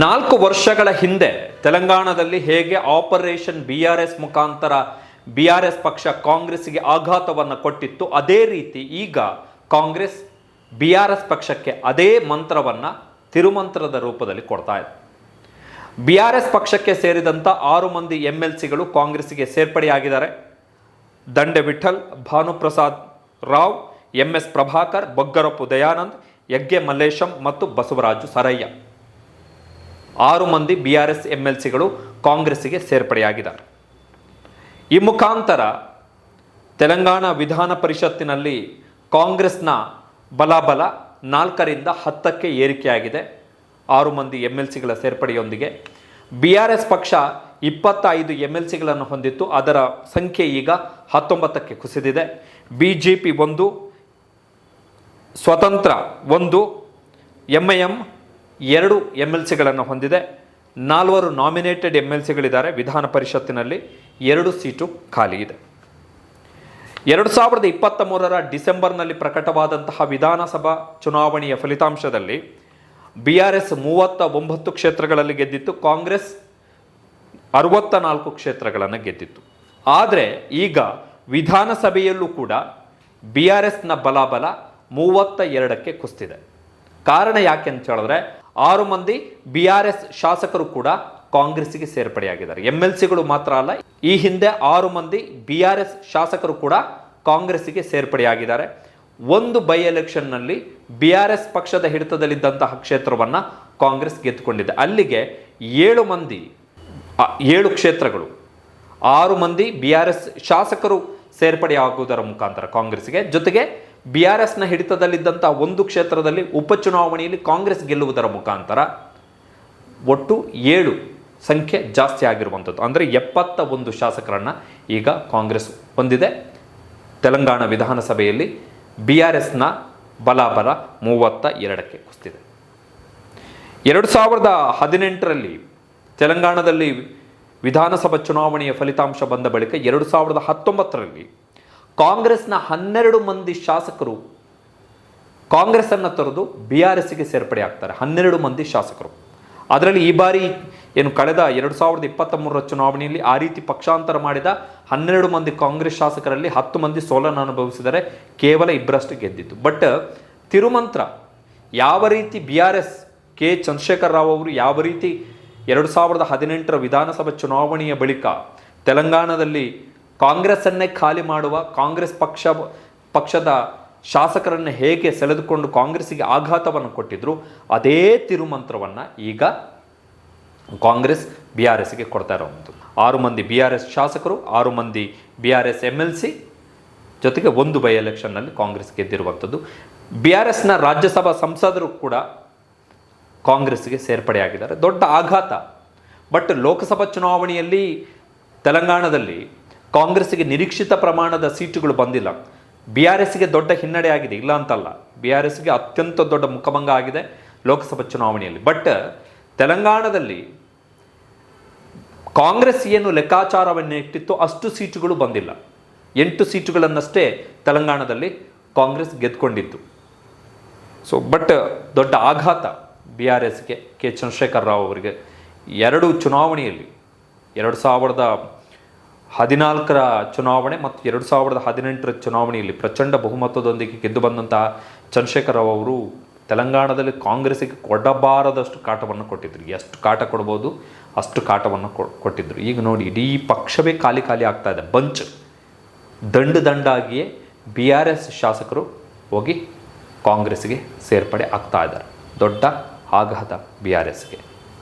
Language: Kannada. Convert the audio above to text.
ನಾಲ್ಕು ವರ್ಷಗಳ ಹಿಂದೆ ತೆಲಂಗಾಣದಲ್ಲಿ ಹೇಗೆ ಆಪರೇಷನ್ ಬಿ ಆರ್ ಎಸ್ ಮುಖಾಂತರ ಬಿ ಆರ್ ಎಸ್ ಪಕ್ಷ ಕಾಂಗ್ರೆಸ್ಗೆ ಆಘಾತವನ್ನು ಕೊಟ್ಟಿತ್ತು, ಅದೇ ರೀತಿ ಈಗ ಕಾಂಗ್ರೆಸ್ ಬಿ ಆರ್ ಎಸ್ ಪಕ್ಷಕ್ಕೆ ಅದೇ ಮಂತ್ರವನ್ನು ತಿರುಮಂತ್ರದ ರೂಪದಲ್ಲಿ ಕೊಡ್ತಾ ಇದೆ. ಬಿ ಆರ್ ಎಸ್ ಪಕ್ಷಕ್ಕೆ ಸೇರಿದಂಥ ಆರು ಮಂದಿ ಎಂ ಎಲ್ ಸಿಗಳು ಕಾಂಗ್ರೆಸ್ಗೆ ಸೇರ್ಪಡೆಯಾಗಿದ್ದಾರೆ. ದಂಡೆ ವಿಠಲ್ ಭಾನುಪ್ರಸಾದ್ ರಾವ್, ಎಂ ಎಸ್ ಪ್ರಭಾಕರ್, ಬೊಗ್ಗರಪ್ಪು ದಯಾನಂದ್ ಯಗ್ಗೆ ಮಲ್ಲೇಶಂ ಮತ್ತು ಬಸವರಾಜು ಸರಯ್ಯ. ಆರು ಮಂದಿ B R S M L ಸಿಗಳು ಕಾಂಗ್ರೆಸ್ಸಿಗೆ ಸೇರ್ಪಡೆಯಾಗಿದ್ದಾರೆ. ಈ ಮುಖಾಂತರ ತೆಲಂಗಾಣ ವಿಧಾನ ಪರಿಷತ್ತಿನಲ್ಲಿ ಕಾಂಗ್ರೆಸ್ನ ಬಲಾಬಲ ನಾಲ್ಕರಿಂದ ಹತ್ತಕ್ಕೆ ಏರಿಕೆಯಾಗಿದೆ. ಆರು ಮಂದಿ ಎಂ ಎಲ್ ಸಿಗಳ ಸೇರ್ಪಡೆಯೊಂದಿಗೆ ಬಿ ಆರ್ ಎಸ್ ಪಕ್ಷ ಇಪ್ಪತ್ತೈದು ಎಂ ಎಲ್ ಸಿಗಳನ್ನು ಹೊಂದಿತ್ತು. ಅದರ ಸಂಖ್ಯೆ ಈಗ ಹತ್ತೊಂಬತ್ತಕ್ಕೆ ಕುಸಿದಿದೆ. ಬಿ ಜೆ ಪಿ ಒಂದು, ಸ್ವತಂತ್ರ ಒಂದು, ಎಂ ಐ ಎಂ ಎರಡು ಎಂ ಎಲ್ ಸಿಗಳನ್ನು ಹೊಂದಿದೆ. ನಾಲ್ವರು ನಾಮಿನೇಟೆಡ್ ಎಂ ಎಲ್ ಸಿಗಳಿದ್ದಾರೆ ವಿಧಾನ ಪರಿಷತ್ತಿನಲ್ಲಿ ಎರಡು ಸೀಟು ಖಾಲಿ ಇದೆ. ಎರಡು ಸಾವಿರದ ಇಪ್ಪತ್ತ ಮೂರರ ಡಿಸೆಂಬರ್ನಲ್ಲಿ ಪ್ರಕಟವಾದಂತಹ ವಿಧಾನಸಭಾ ಚುನಾವಣೆಯ ಫಲಿತಾಂಶದಲ್ಲಿ ಬಿ ಆರ್ ಎಸ್ ಮೂವತ್ತ ಒಂಬತ್ತು ಕ್ಷೇತ್ರಗಳಲ್ಲಿ ಗೆದ್ದಿತ್ತು. ಕಾಂಗ್ರೆಸ್ ಅರವತ್ತ ನಾಲ್ಕು ಕ್ಷೇತ್ರಗಳನ್ನು ಗೆದ್ದಿತ್ತು. ಆದರೆ ಈಗ ವಿಧಾನಸಭೆಯಲ್ಲೂ ಕೂಡ ಬಿ ಆರ್ ಎಸ್ನ ಬಲಾಬಲ ಮೂವತ್ತ ಎರಡಕ್ಕೆ ಕುಸ್ತಿದೆ. ಕಾರಣ ಯಾಕೆ ಅಂತ ಹೇಳಿದ್ರೆ ಆರು ಮಂದಿ ಬಿ ಶಾಸಕರು ಕೂಡ ಕಾಂಗ್ರೆಸ್ಗೆ ಸೇರ್ಪಡೆಯಾಗಿದ್ದಾರೆ. ಎಂ ಎಲ್ ಸಿಗಳು ಮಾತ್ರ ಅಲ್ಲ, ಈ ಹಿಂದೆ ಆರು ಮಂದಿ ಬಿ ಆರ್ ಎಸ್ ಶಾಸಕರು ಕೂಡ ಕಾಂಗ್ರೆಸ್ಗೆ ಸೇರ್ಪಡೆಯಾಗಿದ್ದಾರೆ. ಒಂದು ಬೈ ಎಲೆಕ್ಷನ್ನಲ್ಲಿ ಬಿ ಆರ್ ಎಸ್ ಪಕ್ಷದ ಹಿಡಿತದಲ್ಲಿದ್ದಂತಹ ಕ್ಷೇತ್ರವನ್ನು ಕಾಂಗ್ರೆಸ್ ಗೆದ್ದುಕೊಂಡಿದೆ. ಅಲ್ಲಿಗೆ ಏಳು ಮಂದಿ ಏಳು ಕ್ಷೇತ್ರಗಳು, ಆರು ಮಂದಿ ಬಿ ಆರ್ ಎಸ್ ಶಾಸಕರು ಸೇರ್ಪಡೆಯಾಗುವುದರ ಮುಖಾಂತರ ಕಾಂಗ್ರೆಸ್ಗೆ ಜೊತೆಗೆ ಬಿ ಆರ್ ಎಸ್ನ ಹಿಡಿತದಲ್ಲಿದ್ದಂಥ ಒಂದು ಕ್ಷೇತ್ರದಲ್ಲಿ ಉಪಚುನಾವಣೆಯಲ್ಲಿ ಕಾಂಗ್ರೆಸ್ ಗೆಲ್ಲುವುದರ ಮುಖಾಂತರ ಒಟ್ಟು ಏಳು ಸಂಖ್ಯೆ ಜಾಸ್ತಿ ಆಗಿರುವಂಥದ್ದು. ಅಂದರೆ ಎಪ್ಪತ್ತ ಒಂದು ಶಾಸಕರನ್ನು ಈಗ ಕಾಂಗ್ರೆಸ್ ಹೊಂದಿದೆ. ತೆಲಂಗಾಣ ವಿಧಾನಸಭೆಯಲ್ಲಿ ಬಿ ಆರ್ ಎಸ್ನ ಬಲಾಬಲ ಮೂವತ್ತ ಎರಡಕ್ಕೆ ಕುಸಿದಿದೆ ಎರಡು ಸಾವಿರದ ಹದಿನೆಂಟರಲ್ಲಿ ತೆಲಂಗಾಣದಲ್ಲಿ ವಿಧಾನಸಭಾ ಚುನಾವಣೆಯ ಫಲಿತಾಂಶ ಬಂದ ಬಳಿಕ ಎರಡು ಸಾವಿರದ ಹತ್ತೊಂಬತ್ತರಲ್ಲಿ ಕಾಂಗ್ರೆಸ್ನ ಹನ್ನೆರಡು ಮಂದಿ ಶಾಸಕರು ಕಾಂಗ್ರೆಸ್ಸನ್ನು ತೊರೆದು ಬಿ ಆರ್ ಎಸ್ಗೆ ಸೇರ್ಪಡೆ ಆಗ್ತಾರೆ. ಹನ್ನೆರಡು ಮಂದಿ ಶಾಸಕರು. ಅದರಲ್ಲಿ ಈ ಬಾರಿ ಏನು ಕಳೆದ ಎರಡು ಸಾವಿರದ ಇಪ್ಪತ್ತ ಮೂರರ ಚುನಾವಣೆಯಲ್ಲಿ ಆ ರೀತಿ ಪಕ್ಷಾಂತರ ಮಾಡಿದ ಹನ್ನೆರಡು ಮಂದಿ ಕಾಂಗ್ರೆಸ್ ಶಾಸಕರಲ್ಲಿ ಹತ್ತು ಮಂದಿ ಸೋಲನ್ನು ಅನುಭವಿಸಿದರೆ ಕೇವಲ ಇಬ್ಬರಷ್ಟು ಗೆದ್ದಿತ್ತು ಬಟ್ ತಿರುಮಂತ್ರ ಯಾವ ರೀತಿ B R S K Chandrashekar Rao ಅವರು ಯಾವ ರೀತಿ ಎರಡು ಸಾವಿರದ ಹದಿನೆಂಟರ ವಿಧಾನಸಭಾ ಚುನಾವಣೆಯ ಬಳಿಕ ತೆಲಂಗಾಣದಲ್ಲಿ ಕಾಂಗ್ರೆಸ್ಸನ್ನೇ ಖಾಲಿ ಮಾಡುವ ಕಾಂಗ್ರೆಸ್ ಪಕ್ಷ, ಪಕ್ಷದ ಶಾಸಕರನ್ನು ಹೇಗೆ ಸೆಳೆದುಕೊಂಡು ಕಾಂಗ್ರೆಸ್ಸಿಗೆ ಆಘಾತವನ್ನು ಕೊಟ್ಟಿದ್ರು, ಅದೇ ತಿರುಮಂತ್ರವನ್ನು ಈಗ ಕಾಂಗ್ರೆಸ್ ಬಿ ಆರ್ ಎಸ್ಗೆ ಕೊಡ್ತಾ ಇರುವಂಥದ್ದು ಆರು ಮಂದಿ ಬಿ ಆರ್ ಎಸ್ ಶಾಸಕರು, ಆರು ಮಂದಿ B R S M L C ಜೊತೆಗೆ ಒಂದು ಬೈ ಎಲೆಕ್ಷನ್ನಲ್ಲಿ ಕಾಂಗ್ರೆಸ್ ಗೆದ್ದಿರುವಂಥದ್ದು. ಬಿ ಆರ್ ಎಸ್ನ ರಾಜ್ಯಸಭಾ ಸಂಸದರು ಕೂಡ ಕಾಂಗ್ರೆಸ್ಗೆ ಸೇರ್ಪಡೆಯಾಗಿದ್ದಾರೆ. ದೊಡ್ಡ ಆಘಾತ. ಬಟ್ ಲೋಕಸಭಾ ಚುನಾವಣೆಯಲ್ಲಿ ತೆಲಂಗಾಣದಲ್ಲಿ ಕಾಂಗ್ರೆಸ್ಸಿಗೆ ನಿರೀಕ್ಷಿತ ಪ್ರಮಾಣದ ಸೀಟುಗಳು ಬಂದಿಲ್ಲ. ಬಿ ಆರ್ ಎಸ್ಗೆ ದೊಡ್ಡ ಹಿನ್ನಡೆ ಆಗಿದೆ, ಇಲ್ಲ ಅಂತಲ್ಲ. ಬಿ ಆರ್ ಎಸ್ಗೆ ಅತ್ಯಂತ ದೊಡ್ಡ ಮುಖಭಂಗ ಆಗಿದೆ ಲೋಕಸಭಾ ಚುನಾವಣೆಯಲ್ಲಿ. ಬಟ್ ತೆಲಂಗಾಣದಲ್ಲಿ ಕಾಂಗ್ರೆಸ್ ಏನು ಲೆಕ್ಕಾಚಾರವನ್ನು ಇಟ್ಟಿತ್ತು ಅಷ್ಟು ಸೀಟುಗಳು ಬಂದಿಲ್ಲ. ಎಂಟು ಸೀಟುಗಳನ್ನಷ್ಟೇ ತೆಲಂಗಾಣದಲ್ಲಿ ಕಾಂಗ್ರೆಸ್ ಗೆದ್ಕೊಂಡಿತ್ತು. ಸೊ ಬಟ್ ದೊಡ್ಡ ಆಘಾತ ಬಿ ಆರ್ ಎಸ್ಗೆ ಕೆ ಚಂದ್ರಶೇಖರ್ ರಾವ್ ಅವರಿಗೆ. ಎರಡು ಚುನಾವಣೆಯಲ್ಲಿ, ಎರಡು ಸಾವಿರದ ಹದಿನಾಲ್ಕರ ಚುನಾವಣೆ ಮತ್ತು ಎರಡು ಸಾವಿರದ ಹದಿನೆಂಟರ ಚುನಾವಣೆಯಲ್ಲಿ ಪ್ರಚಂಡ ಬಹುಮತದೊಂದಿಗೆ ಗೆದ್ದು ಬಂದಂತಹ ಚಂದ್ರಶೇಖರ್ ರಾವ್ ಅವರು ತೆಲಂಗಾಣದಲ್ಲಿ ಕಾಂಗ್ರೆಸ್ಗೆ ಕೊಡಬಾರದಷ್ಟು ಕಾಟವನ್ನು ಕೊಟ್ಟಿದ್ರು. ಎಷ್ಟು ಕಾಟ ಕೊಡ್ಬೋದು? ಅಷ್ಟು ಕಾಟವನ್ನು ಕೊ- ಕೊಟ್ಟಿದ್ರು. ಈಗ ನೋಡಿ, ಇಡೀ ಪಕ್ಷವೇ ಖಾಲಿ ಖಾಲಿ ಆಗ್ತಾ ಇದೆ. ಬಂಚ್ ದಂಡು ದಂಡಾಗಿಯೇ ಬಿ ಆರ್ ಎಸ್ ಶಾಸಕರು ಹೋಗಿ ಕಾಂಗ್ರೆಸ್ಗೆ ಸೇರ್ಪಡೆ ಆಗ್ತಾ ಇದ್ದಾರೆ. ದೊಡ್ಡ ಆಘಾತ ಬಿ ಆರ್ ಎಸ್ಗೆ.